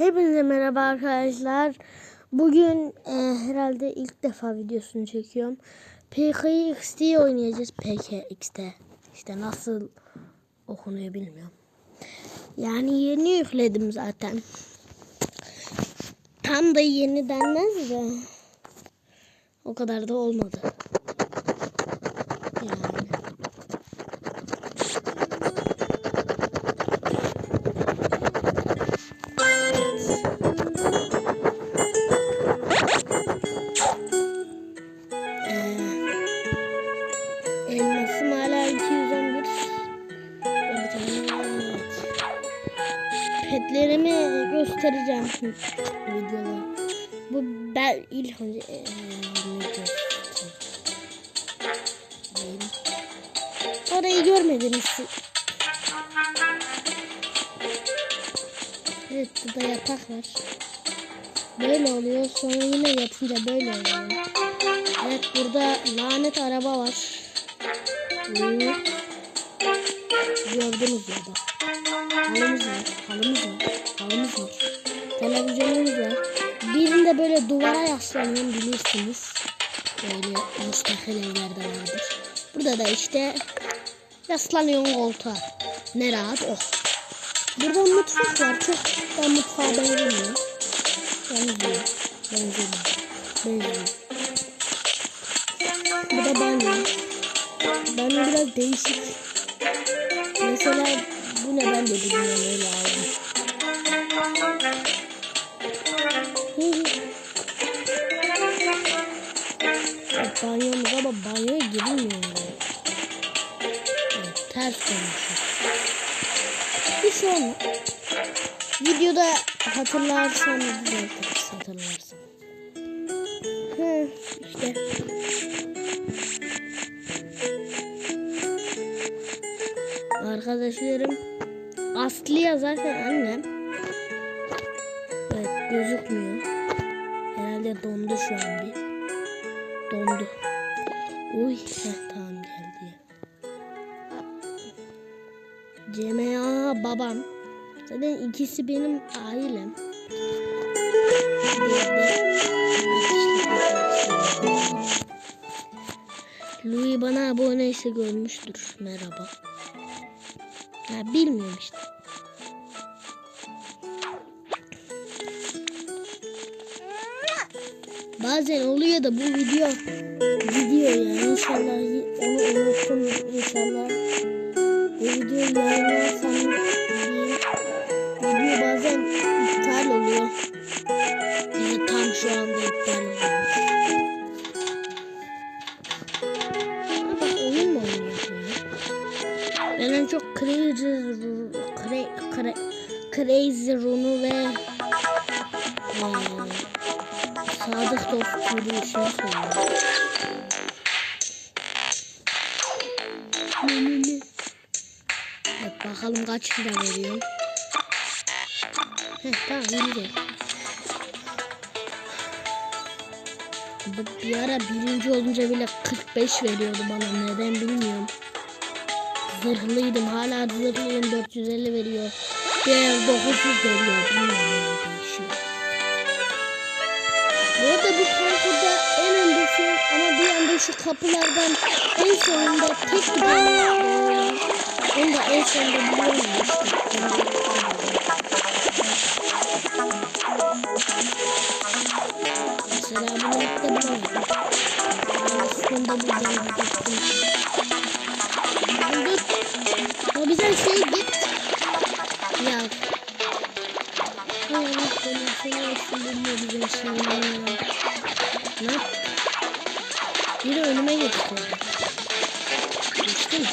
Hepinize merhaba arkadaşlar. Bugün e, herhalde ilk defa videosunu çekiyorum. PKXD oynayacağız. PKXD. İşte nasıl okunuyor bilmiyorum. Yani yeni yükledim zaten. Tam da yeni denmez de. O kadar da olmadı. İlk önce e, ne göstereyim. Orayı görmediniz. siz. Evet burada yatak var. Böyle oluyor. Sonra yine yatınca böyle oluyor. Evet burada lanet araba var. Gördünüz ya da. Halımız var. Halımız var. Halımız var. Televizyonumuz var. Birinde böyle duvara yaslanıyorum bilirsiniz. Böyle müstakil evlerde vardır. Burada da işte yaslanıyorum koltuğa. Ne rahat oh. Burada mutfak var. Çok da mutfağa benzemiyor. Benziyor. Benzemiyor. Benziyor. Bu da banyo. Banyo biraz değişik. Mesela bu ne ben de bilmiyorum öyle aldım. Evet, Banyomuz ama banyoya girilmiyor. Evet, ters konuşuyor. Bir şey. Videoda hatırlarsan düzeltiriz hatırlarsan. Hı, işte. Arkadaşlarım Aslı yazarken annem Evet gözükmüyor Herhalde dondu şu an bir Dondu Uy heh, tamam geldi CMA babam Zaten ikisi benim ailem Louis bana aboneyse görmüştür. Merhaba. Ya bilmiyorum işte. Bazen oluyor da bu video gidiyor ya. İnşallah onu unuttum. İnşallah bu videoyu yayınlarsam. Video bazen iptal oluyor. Yani tam şu anda iptal oluyor. Bak oyun mu ya? Ben en çok Crazy Ru- Cra- Cra- Crazy Run'u ve eee, Sadık Dost yürüyüşünü ne, ne? Evet, bakalım kaç lira veriyor. Heh, tamam yürüyecek. Bir ara birinci olunca bile 45 veriyordu bana neden bilmiyorum. Zırhlıydım hala zırhlıyım 450 veriyor. Diğer 900 veriyor bilmiyorum. Bu arada bu parkurda en öndesi ama bir anda şu kapılardan en sonunda tek bir tane var. Onu da en sonunda biliyorum işte. Mesela bunu ilk de bulamadım. Yani sonunda bulacağım. Bulduk. O bize şey git. Ya. Ay Allah seni seni olsun bilmiyor bizim şeyleri. Ne? Biri önüme geçti. Geçti mi?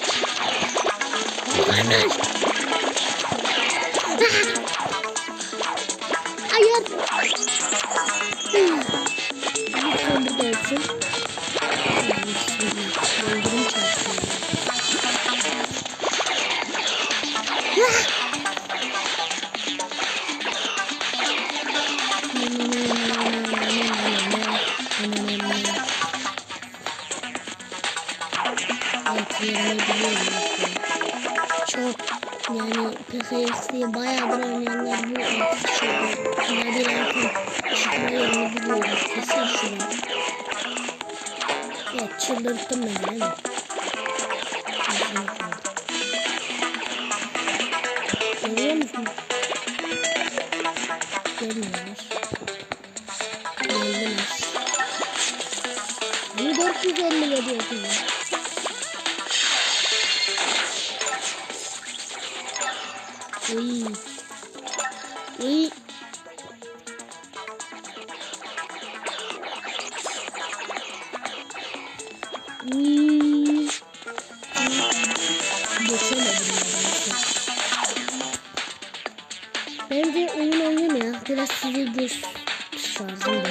PKX'yi bayağıdır oynayanlar bu şey labirentın çıkma yerini biliyorlar. Kesin şurada. Evet çıldırttım beni değil mi? Görüyor musun? Gelmiyorlar. Geldiler. 1450 yapıyor. Uy. Uy. Bence oyun ya. Biraz size göz şarjım.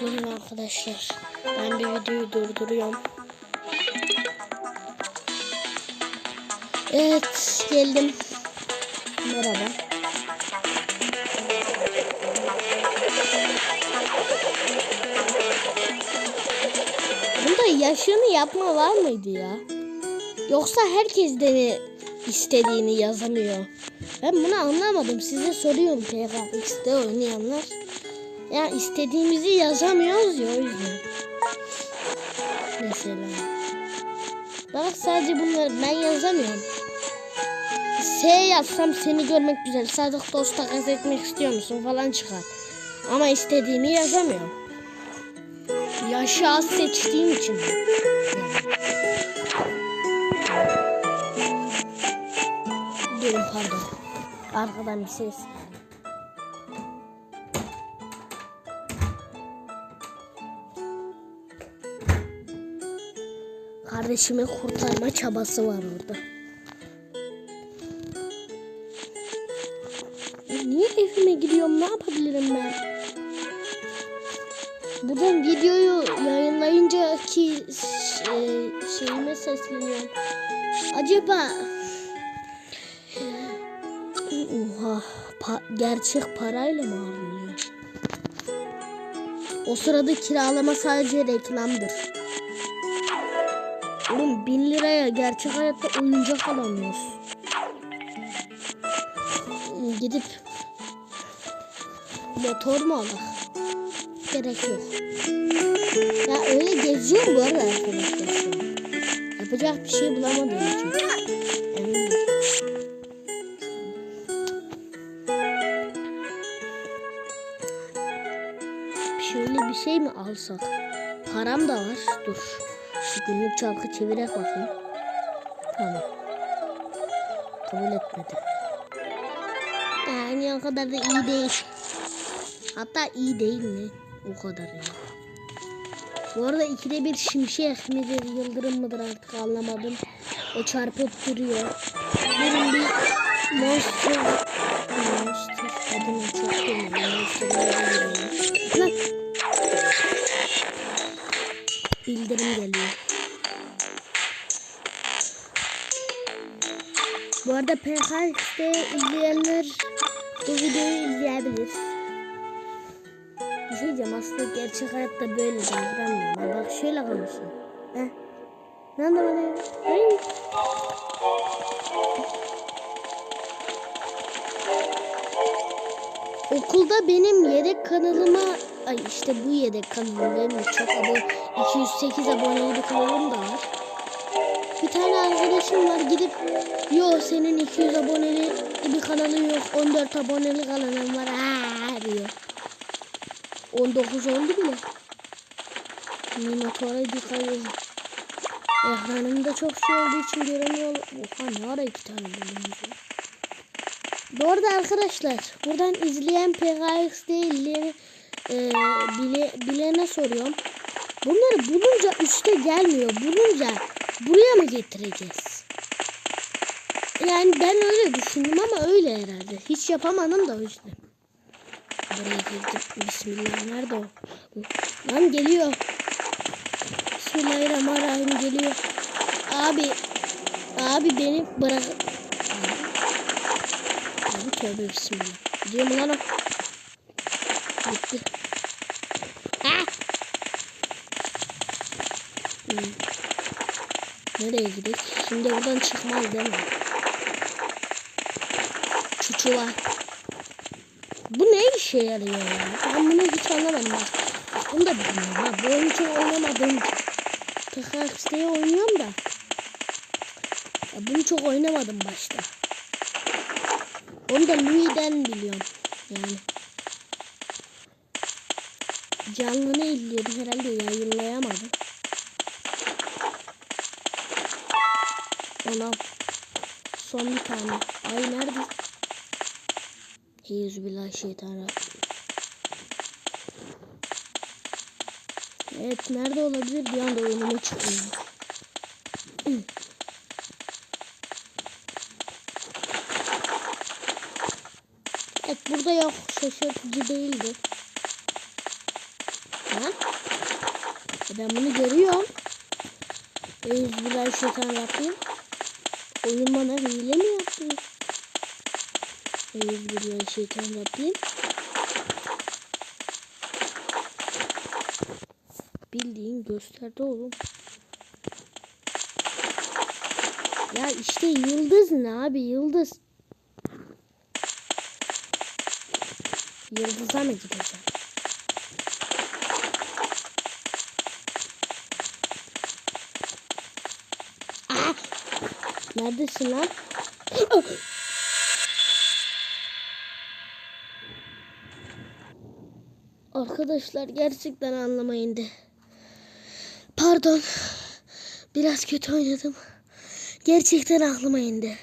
Durun arkadaşlar. Ben bir videoyu durduruyorum. Evet geldim. Merhaba. Bunda yaşını yapma var mıydı ya? Yoksa herkes de mi istediğini yazamıyor? Ben bunu anlamadım. Size soruyorum PKX'de oynayanlar. Ya istediğimizi yazamıyoruz ya o yüzden. Mesela. Bak sadece bunları ben yazamıyorum. S yazsam seni görmek güzel. Sadık dost takas etmek istiyor musun falan çıkar. Ama istediğimi yazamıyorum. Yaşı az seçtiğim için. Durun pardon. Arkadan bir ses. Kardeşimi kurtarma çabası var orada. Niye evime gidiyorum? Ne yapabilirim ben? Buradan videoyu yayınlayınca ki e, şeyime sesleniyorum. Acaba Oha, pa- gerçek parayla mı alınıyor? O sırada kiralama sadece reklamdır. Oğlum bin liraya gerçek hayatta oyuncak alamıyoruz. Gidip motor mu alak? Gerek yok. Ya öyle geziyorum bu arada arkadaşlar. Yapacak bir şey bulamadığım için. Şöyle bir şey mi alsak? Param da var. Dur. Şu günlük çarkı çevirek bakayım. Tamam. Kabul etmedi. Yani o kadar da iyi değil. Hatta iyi değil mi? O kadar ya. Bu arada ikide bir şimşek midir, yıldırım mıdır artık anlamadım. O çarpıp duruyor. Benim bir monster... Monster adını çok bilmiyorum. Monster! Bildirim geliyor. Bu arada PKX'de izleyenler bu videoyu izleyebilir. Bir şey diyeceğim aslında gerçek hayatta böyle davranmıyorum. Ha, bak şöyle konuşuyor. Heh. Ne anlamadım? Hey. Okulda benim yedek kanalıma ay işte bu yedek kanalım benim çok abone 208 aboneli kanalım da var. Bir tane arkadaşım var gidip yo senin 200 aboneli bir kanalın yok 14 aboneli kanalın var ha diyor. 19 oldu bile. Minotaur'a dikkat edin. Ekranımda çok şey olduğu için göremiyorum. Oha ne ara iki tane bölümümüz var. Bu arada arkadaşlar buradan izleyen PKX değil e, bile, bilene soruyorum. Bunları bulunca üste gelmiyor. Bulunca buraya mı getireceğiz? Yani ben öyle düşündüm ama öyle herhalde. Hiç yapamadım da o yüzden. Buraya girdim. Bismillah. Nerede o? Lan geliyor. Bismillahirrahmanirrahim geliyor. Abi. Abi beni bırak. Abi tövbe bismillah. Gidiyor mu lan o? Gitti. Ha! Hmm. Nereye gidelim? Şimdi buradan çıkmaz değil mi? Bu ne işe yarıyor ya? Ben bunu hiç anlamadım bak. Bunu da bilmiyorum ha. Bu oyunu çok oynamadığım için. TKX'de oynuyorum da. Ya bunu çok oynamadım başta. Onu da Louis'den biliyorum. Yani. Canlını izliyordum herhalde yayınlayamadım. Anam. Son bir tane. Ay nerede? Euzubillahişeytanirracim. Evet nerede olabilir bir anda önüme çıkıyor. Evet burada yok şaşırtıcı değildi. Ha? E ben bunu görüyorum. Euzubillahişeytanirracim. Oyun bana hile mi yaptı? Euzubillahişeytanirracim. Bildiğin gösterdi oğlum. Ya işte yıldız ne abi yıldız. Yıldıza mı gideceğim? Aa! Neredesin lan? Arkadaşlar gerçekten anlamayın de. Pardon. Biraz kötü oynadım. Gerçekten aklıma indi.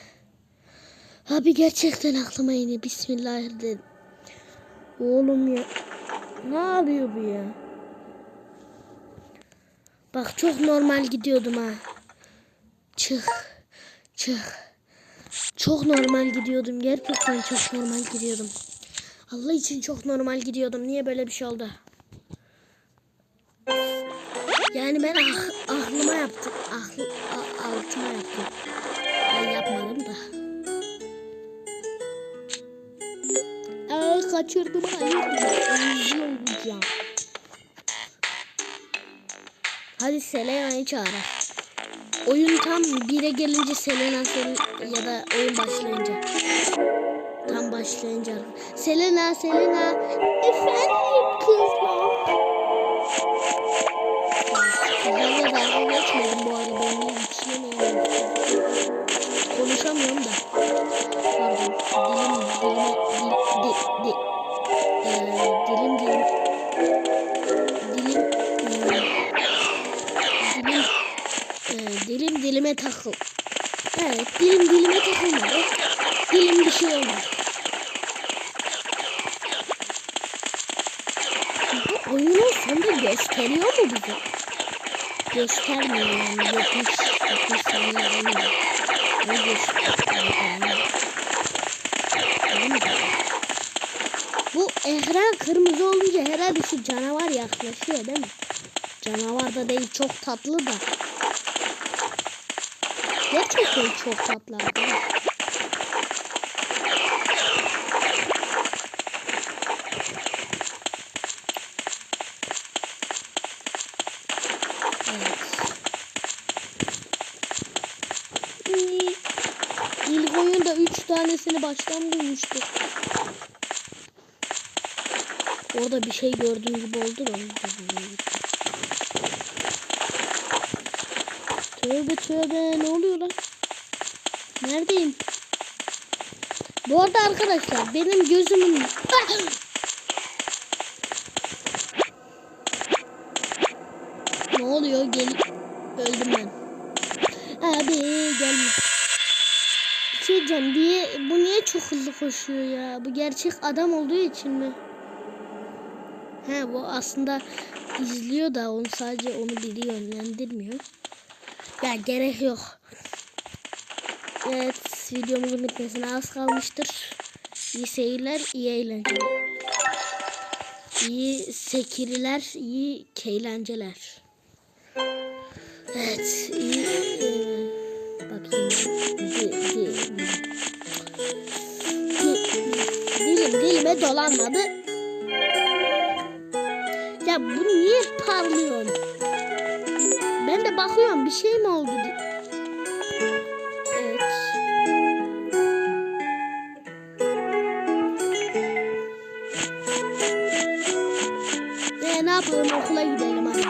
Abi gerçekten aklıma indi. Bismillahirrahmanirrahim. Oğlum ya. Ne yapıyor bu ya? Bak çok normal gidiyordum ha. Çık. Çık. Çok normal gidiyordum. Gerçekten çok normal gidiyordum. Allah için çok normal gidiyordum. Niye böyle bir şey oldu? Yani ben ah, aklıma yaptım. Aklı, a- altıma yaptım. Ben yapmadım da. Ay kaçırdım. Hayır. Hadi Selena'yı çağır. Oyun tam 1'e gelince Selena Sel ya da oyun başlayınca. Tam başlayınca. Selena, Selena. Efendim kızlar. Kızlarla dalga geçmedim bu arada. İçine mi Konuşamıyorum da. Pardon. Dilim, dilime, dil, di, di, eee, dilim, dilim. Dilim, eee, dilim, eee, dilim dilime takıl. Evet, dilim dilime takılmadı. Dilim bir şey olmadı. Bu oyunun sonunda gösteriyor mu bize? Göstermiyor yani. 70, 70 saniye olmuyor. Ne gösteriyor? Bu ekran kırmızı olunca herhalde şu canavar yaklaşıyor değil mi? Canavar da değil çok tatlı da. Çok arkadaşlar. Evet. İlk oyunda 3 tanesini baştan bulmuştuk. Orada bir şey gördüğüm gibi oldu da. Tövbe tövbe ne oluyor lan? Neredeyim? Bu arada arkadaşlar benim gözümün... ne oluyor? Gel öldüm ben. Abi gelme. Bir şey diyeceğim diye bu niye çok hızlı koşuyor ya? Bu gerçek adam olduğu için mi? He bu aslında izliyor da onu sadece onu biri yönlendirmiyor. Ya gerek yok. Evet videomuzun bitmesine az kalmıştır. İyi seyirler, iyi eğlenceler. İyi sekiriler, iyi eğlenceler. Evet, iyi. E, bakayım. Di, di, di, dilim dilime dolanmadı. Ya bu niye parlıyor? bir şey mi oldu? Evet. Ee, ne yapalım okula gidelim hadi.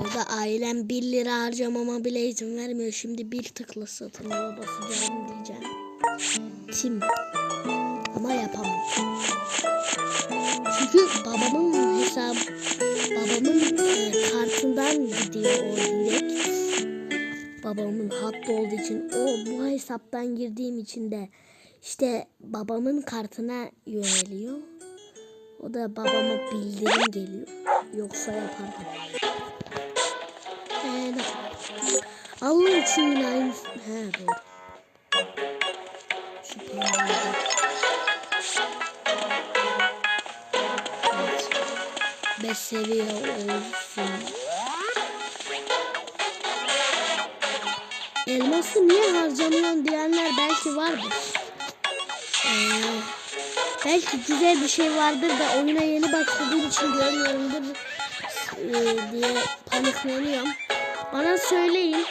Burada ailem 1 lira harcamama bile izin vermiyor. Şimdi bir tıkla satın alıp basacağım diyeceğim. Tim. Ama yapamam. Çünkü babamın hesabı babamın e, kartından gidiyor o direkt. Babamın hattı olduğu için o bu hesaptan girdiğim için de işte babamın kartına yöneliyor. O da babama bildirim geliyor. Yoksa yapardım. Ee, Allah için yine aynı... He. Şu parayı- Beş seviye olsun. Elması niye harcamıyorsun diyenler belki vardır. Ee, belki güzel bir şey vardır da oyuna yeni başladığım için görmüyorumdur ee, diye panikleniyorum. Bana söyleyin.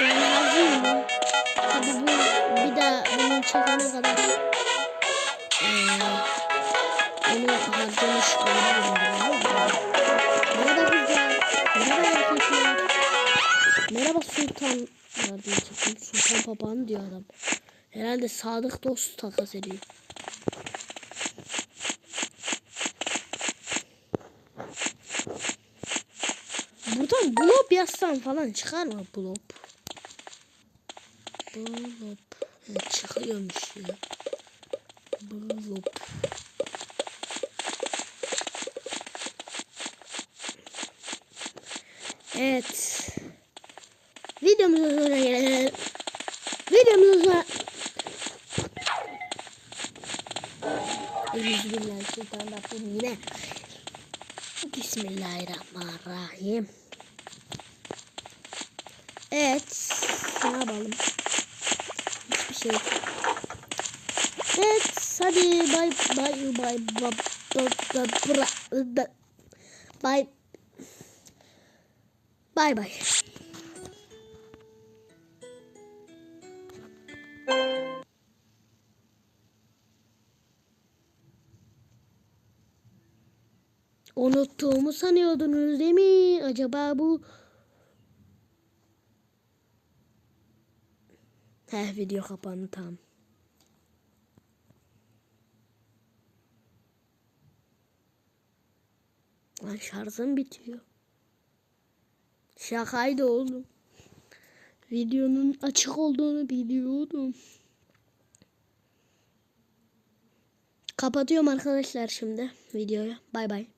Ben harcayayım mı? Tabi bu bir daha bunu çekene kadar ee, onu harcamış olabilirim. Sultan. Var diye çektim. Sultan papağanı diyor adam. Herhalde sadık dost takas ediyor. Buradan blob yazsam falan çıkar mı? Blob. Ha, çıkıyormuş ya. Blob. Evet. Videomuzun sonuna gelelim. Videomuzun sonuna... Euzubillahimineşşeytanirracim yine. Bismillahirrahmanirrahim. Evet. Ne yapalım? Hiçbir şey. Evet. Hadi bay bay bay bay bay bay bay bay. Unuttuğumu sanıyordunuz değil mi? Acaba bu... Heh video kapandı tamam. Lan şarjım bitiyor. Şakaydı oğlum. Videonun açık olduğunu biliyordum. Kapatıyorum arkadaşlar şimdi videoyu. Bay bay.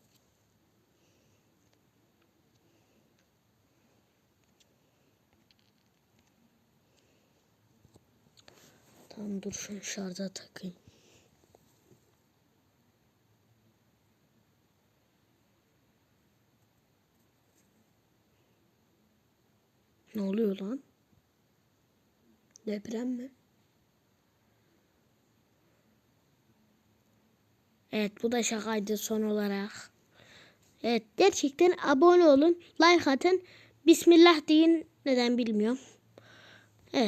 Tamam dur şunu şarja takayım. Ne oluyor lan? Deprem mi? Evet bu da şakaydı son olarak. Evet gerçekten abone olun. Like atın. Bismillah deyin. Neden bilmiyorum.